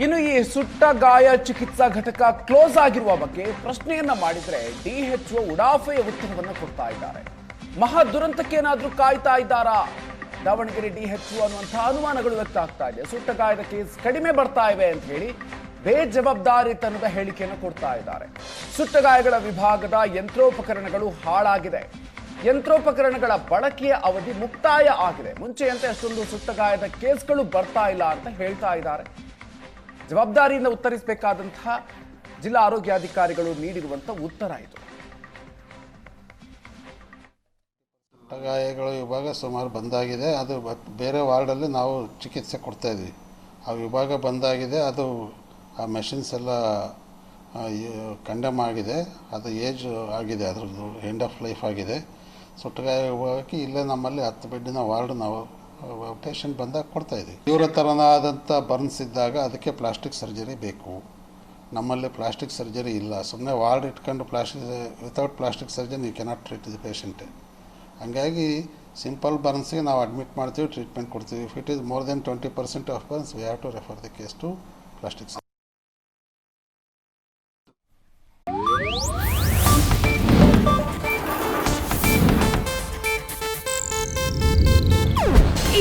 ಇನ್ನು ಈ ಸುಟ್ಟ ಗಾಯ ಚಿಕಿತ್ಸಾ ಘಟಕ ಕ್ಲೋಸ್ ಆಗಿರುವ ಬಗ್ಗೆ ಪ್ರಶ್ನೆಯನ್ನ ಮಾಡಿದ್ರೆ ಒ ಉಡಾಫೆಯ ಉತ್ತರವನ್ನು ಕೊಡ್ತಾ ಇದ್ದಾರೆ. ಮಹಾ ದುರಂತಕ್ಕೇನಾದ್ರೂ ಕಾಯ್ತಾ ಇದ್ದಾರಾ? ದಾವಣಗೆರೆ ಡಿ ಎಚ್ ಅನ್ನುವಂತಹ ಅನುಮಾನಗಳು ವ್ಯಕ್ತ ಆಗ್ತಾ ಇದೆ. ಸುಟ್ಟ ಗಾಯದ ಕೇಸ್ ಕಡಿಮೆ ಬರ್ತಾ ಇವೆ ಅಂತ ಹೇಳಿ ಬೇಜವಾಬ್ದಾರಿತನದ ಹೇಳಿಕೆಯನ್ನು ಕೊಡ್ತಾ ಇದ್ದಾರೆ. ಸುಟ್ಟ ಗಾಯಗಳ ವಿಭಾಗದ ಯಂತ್ರೋಪಕರಣಗಳು ಹಾಳಾಗಿದೆ. ಯಂತ್ರೋಪಕರಣಗಳ ಬಳಕೆಯ ಅವಧಿ ಮುಕ್ತಾಯ ಆಗಿದೆ. ಮುಂಚೆಯಂತೆ ಅಷ್ಟೊಂದು ಸುಟ್ಟ ಗಾಯದ ಕೇಸ್ಗಳು ಬರ್ತಾ ಇಲ್ಲ ಅಂತ ಹೇಳ್ತಾ ಇದ್ದಾರೆ. ಜವಾಬ್ದಾರಿಯಿಂದ ಉತ್ತರಿಸಬೇಕಾದಂತಹ ಜಿಲ್ಲಾ ಆರೋಗ್ಯಾಧಿಕಾರಿಗಳು ನೀಡಿರುವಂತ ಉತ್ತರ ಇದು. ಗಾಯಗಳು ವಿಭಾಗ ಸುಮಾರು ಬಂದಾಗಿದೆ. ಅದು ಬೇರೆ ವಾರ್ಡಲ್ಲಿ ನಾವು ಚಿಕಿತ್ಸೆ ಕೊಡ್ತಾ ಇದ್ವಿ. ಆ ವಿಭಾಗ ಬಂದಾಗಿದೆ. ಅದು ಆ ಮೆಷಿನ್ಸ್ ಎಲ್ಲ ಕಂಡಮ್ ಆಗಿದೆ. ಅದು ಏಜ್ ಆಗಿದೆ. ಅದ್ರದ್ದು ಎಂಡ್ ಆಫ್ ಲೈಫ್ ಆಗಿದೆ. ಸುಟ್ಟಗಾಯ ವಿಭಾಗಕ್ಕೆ ಇಲ್ಲೇ ನಮ್ಮಲ್ಲಿ ಹತ್ತು ಬೆಡ್ಡಿನ ವಾರ್ಡ್ ನಾವು ಪೇಷಂಟ್ ಬಂದಾಗ ಕೊಡ್ತಾ ಇದ್ವಿ ತೀವ್ರ ಥರನಾದಂಥ ಬರ್ನ್ಸ್ ಇದ್ದಾಗ ಅದಕ್ಕೆ ಪ್ಲಾಸ್ಟಿಕ್ ಸರ್ಜರಿ ಬೇಕು. ನಮ್ಮಲ್ಲಿ ಪ್ಲಾಸ್ಟಿಕ್ ಸರ್ಜರಿ ಇಲ್ಲ. ಸುಮ್ಮನೆ ವಾರ್ಡ್ ಇಟ್ಕೊಂಡು plastic without plastic surgery you cannot treat the patient ಹಂಗಾಗಿ ಸಿಂಪಲ್ ಬರ್ನ್ಸ್ಗೆ ನಾವು ಅಡ್ಮಿಟ್ ಮಾಡ್ತೀವಿ ಟ್ರೀಟ್ಮೆಂಟ್ ಕೊಡ್ತೀವಿ. If it is more then twenty percent of burns we have to refer the case to plastic